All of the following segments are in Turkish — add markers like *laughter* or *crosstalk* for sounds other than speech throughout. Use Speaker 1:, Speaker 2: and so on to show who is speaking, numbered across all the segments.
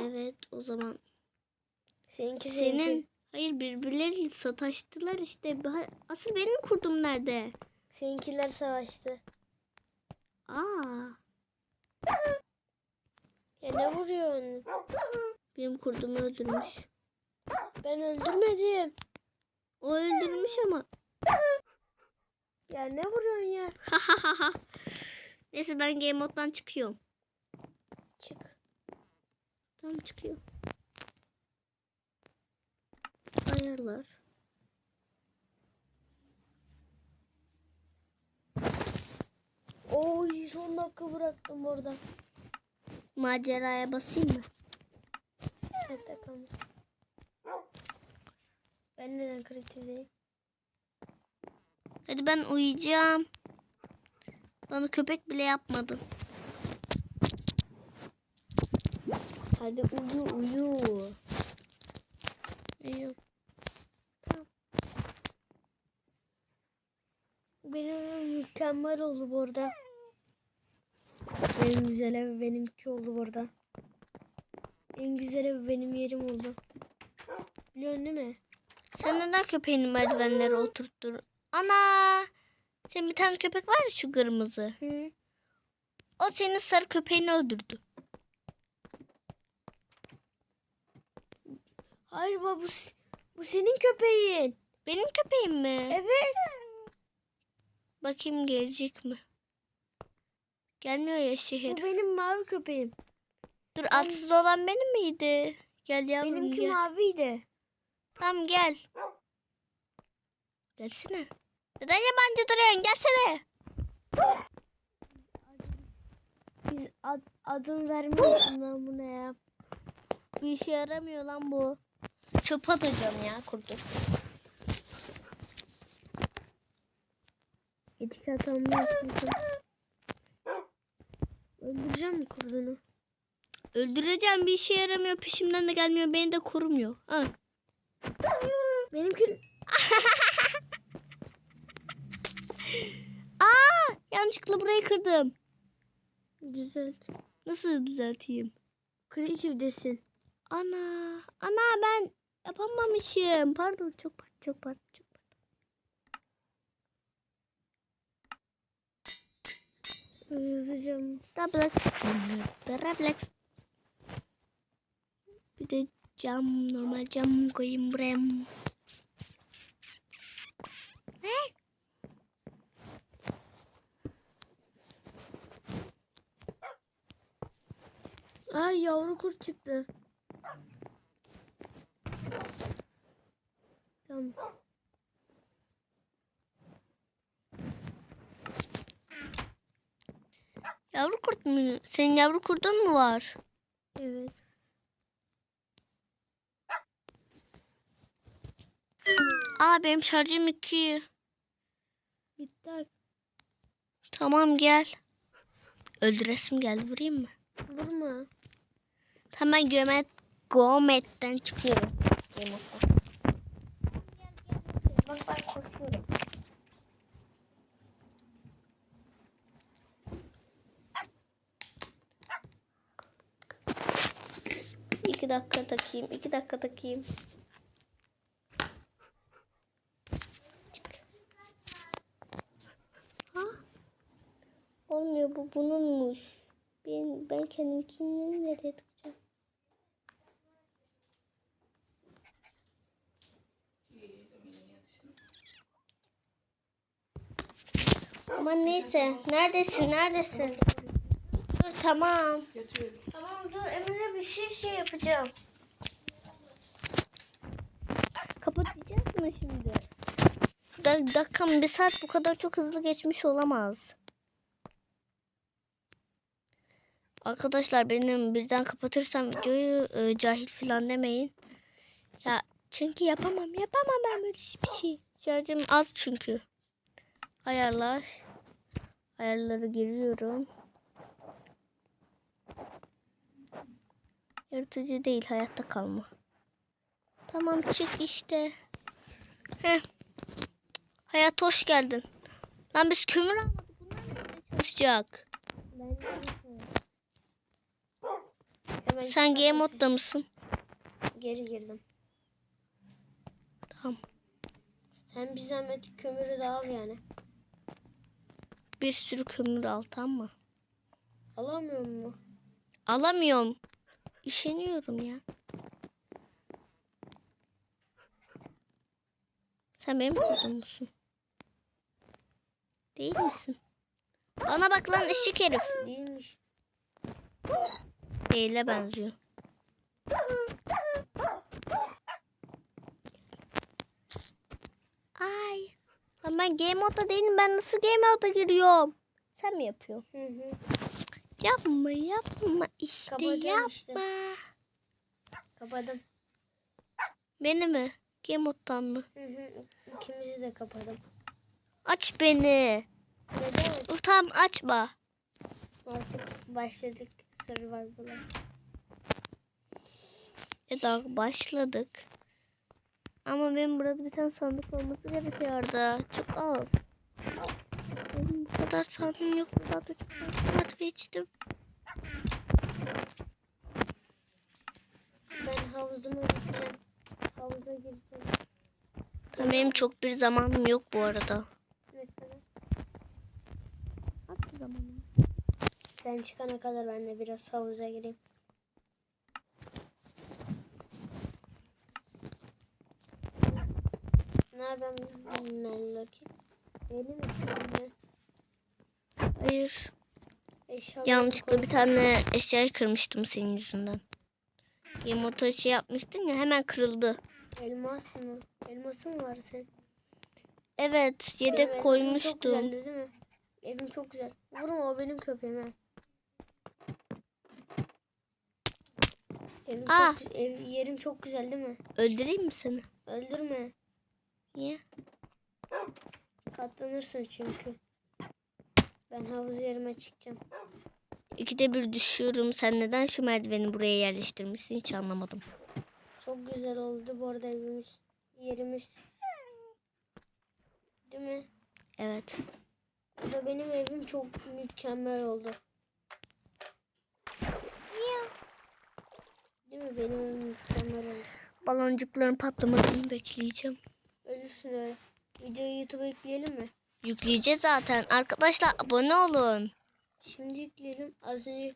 Speaker 1: Evet o zaman.
Speaker 2: Seninki
Speaker 1: Senin
Speaker 2: senin.
Speaker 1: hayır birbirleriyle sataştılar işte. Asıl benim kurdum nerede?
Speaker 2: Seninkiler savaştı.
Speaker 1: Aa,
Speaker 2: Ya ne vuruyorsun?
Speaker 1: benim kurdumu öldürmüş.
Speaker 2: Ben öldürmedim.
Speaker 1: O öldürmüş ama.
Speaker 2: Ya ne vuruyorsun ya?
Speaker 1: Neyse ben game moddan çıkıyorum.
Speaker 2: Çık.
Speaker 1: Tamam çıkıyor. Ayarlar.
Speaker 2: Oy son dakika bıraktım orada.
Speaker 1: Maceraya basayım mı?
Speaker 2: Evet bakalım. Ben neden kreatifdeyim?
Speaker 1: Hadi ben uyuyacağım. Bana köpek bile yapmadın.
Speaker 2: Hadi uyu uyu.
Speaker 1: İyi.
Speaker 2: Benim mükemmel oldu bu arada. En güzel ev benimki oldu bu arada. En güzel ev benim yerim oldu. Biliyorsun değil mi?
Speaker 1: Sen neden köpeğini merdivenlere oturttur? Ana! Senin bir tane köpek var ya şu kırmızı.
Speaker 2: Hı.
Speaker 1: O senin sarı köpeğini öldürdü.
Speaker 2: Hayır baba bu, bu senin köpeğin.
Speaker 1: Benim köpeğim mi?
Speaker 2: Evet.
Speaker 1: Bakayım gelecek mi? Gelmiyor ya
Speaker 2: Bu
Speaker 1: şehir.
Speaker 2: benim mavi köpeğim.
Speaker 1: Dur atsız olan benim miydi? Gel yavrum
Speaker 2: Benimki
Speaker 1: gel.
Speaker 2: maviydi.
Speaker 1: Tamam gel. Gelsene. Neden yabancı duruyorsun? Gelsene.
Speaker 2: Biz ad, adını vermiyorsun ben buna ya.
Speaker 1: Bir işe yaramıyor lan bu. Çöp atacağım ya kurdu.
Speaker 2: Hatamı yapmışım. Öldüreceğim mi kurdunu?
Speaker 1: Öldüreceğim bir işe yaramıyor. Peşimden de gelmiyor. Beni de korumuyor. Ha.
Speaker 2: Benimki *laughs*
Speaker 1: Aa, yanlışlıkla burayı kırdım.
Speaker 2: düzelt.
Speaker 1: Nasıl düzelteyim?
Speaker 2: Kreatifdesin.
Speaker 1: Ana, ana ben yapamamışım. Pardon, çok pardon, çok pardon. Çok pardon.
Speaker 2: Hızlıca.
Speaker 1: Roblox. Roblox. Bir de cam, normal cam koyayım buraya. Ne?
Speaker 2: Ay yavru kurt çıktı. Tamam.
Speaker 1: Yavru kurt mu? Senin yavru kurdun mu var?
Speaker 2: Evet.
Speaker 1: Aa benim şarjım 2.
Speaker 2: Bitti.
Speaker 1: Tamam gel. Öldüresim geldi vurayım mı?
Speaker 2: Vurma.
Speaker 1: Hemen gömet Gomet'ten çıkıyorum. Game of'tan. Bak bak koşuyorum. İki dakika takayım. iki dakika takayım. Ha? Olmuyor bu bununmuş. Ben, ben kendimkini nereye takacağım? Aman neyse. Neredesin? Neredesin? Dur tamam. Tamam dur Emre bir şey şey yapacağım. Kapatacağız mı şimdi? Da dakikam bir saat bu kadar çok hızlı geçmiş olamaz. Arkadaşlar benim birden kapatırsam videoyu e, cahil falan demeyin. Ya çünkü yapamam yapamam ben böyle bir şey. Şarjım az çünkü. Ayarlar. Ayarları giriyorum. Yaratıcı değil hayatta kalma. Tamam çık işte. Heh. Hayat hoş geldin. Lan biz kömür almadık. Bunlar çalışacak? Sen game modda mısın?
Speaker 2: Geri girdim.
Speaker 1: Tamam.
Speaker 2: Sen bir zahmet kömürü de al yani.
Speaker 1: Bir sürü kömür al tamam mı?
Speaker 2: Alamıyor mu?
Speaker 1: Alamıyorum. Üşeniyorum ya. Sen benim burada musun? Değil misin? Bana bak lan eşek herif.
Speaker 2: Değilmiş.
Speaker 1: Değile benziyor. Ay. Lan ben game modda değilim. Ben nasıl game modda giriyorum? Sen mi yapıyorsun?
Speaker 2: Hı hı.
Speaker 1: Yapma yapma işte
Speaker 2: Kapatıyorum
Speaker 1: yapma.
Speaker 2: işte. Kapadım.
Speaker 1: Beni mi? Game moddan mı?
Speaker 2: Hı hı. İkimizi de kapadım.
Speaker 1: Aç beni.
Speaker 2: Neden?
Speaker 1: Tamam açma.
Speaker 2: Artık başladık Survival'a.
Speaker 1: Ya da başladık. Ama benim burada bir tane sandık olması gerekiyordu. Çok az. Benim kadar sandığım yok. Çok az içtim.
Speaker 2: Ben havuzuma gideceğim. Havuza gireceğim.
Speaker 1: Benim çok bir zamanım yok bu arada. Az bir zamanım.
Speaker 2: Sen çıkana kadar ben de biraz havuza gireyim. Ne yapayım Melloki? Yeni mi?
Speaker 1: Hayır.
Speaker 2: Eşyalarımı
Speaker 1: Yanlışlıkla bir tane eşyayı kırmıştım senin yüzünden. Motor şey yapmıştın ya hemen kırıldı.
Speaker 2: Elmas mı? Elması mı var sen?
Speaker 1: Evet
Speaker 2: Benim
Speaker 1: yedek
Speaker 2: Çok
Speaker 1: koymuştum.
Speaker 2: güzeldi değil mi? Evim çok güzel. Vurma o benim köpeğim ha. Evim
Speaker 1: Aa.
Speaker 2: çok, güzel- ev, yerim çok güzel değil mi?
Speaker 1: Öldüreyim mi seni?
Speaker 2: Öldürme.
Speaker 1: Niye?
Speaker 2: Katlanırsın çünkü. Ben havuz yerime çıkacağım.
Speaker 1: İkide bir düşüyorum. Sen neden şu merdiveni buraya yerleştirmişsin hiç anlamadım.
Speaker 2: Çok güzel oldu bu arada evimiz. Yerimiz. Değil mi?
Speaker 1: Evet.
Speaker 2: Bu da benim evim çok mükemmel oldu. Değil mi? Benim evim mükemmel oldu.
Speaker 1: Baloncukların patlamasını bekleyeceğim.
Speaker 2: Ölürsün öyle. Videoyu YouTube'a yükleyelim mi?
Speaker 1: Yükleyeceğiz zaten. Arkadaşlar abone olun.
Speaker 2: Şimdi yükleyelim. Az önce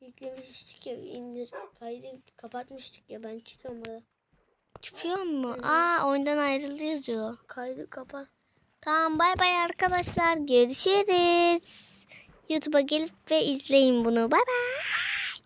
Speaker 2: yüklemiştik ya indir kaydı kapatmıştık ya ben çıkıyorum burada.
Speaker 1: Çıkıyor mu? Aa oyundan ayrıldı yazıyor.
Speaker 2: Kaydı kapa.
Speaker 1: Tamam bay bay arkadaşlar. Görüşürüz. YouTube'a gelip ve izleyin bunu. Bay bay.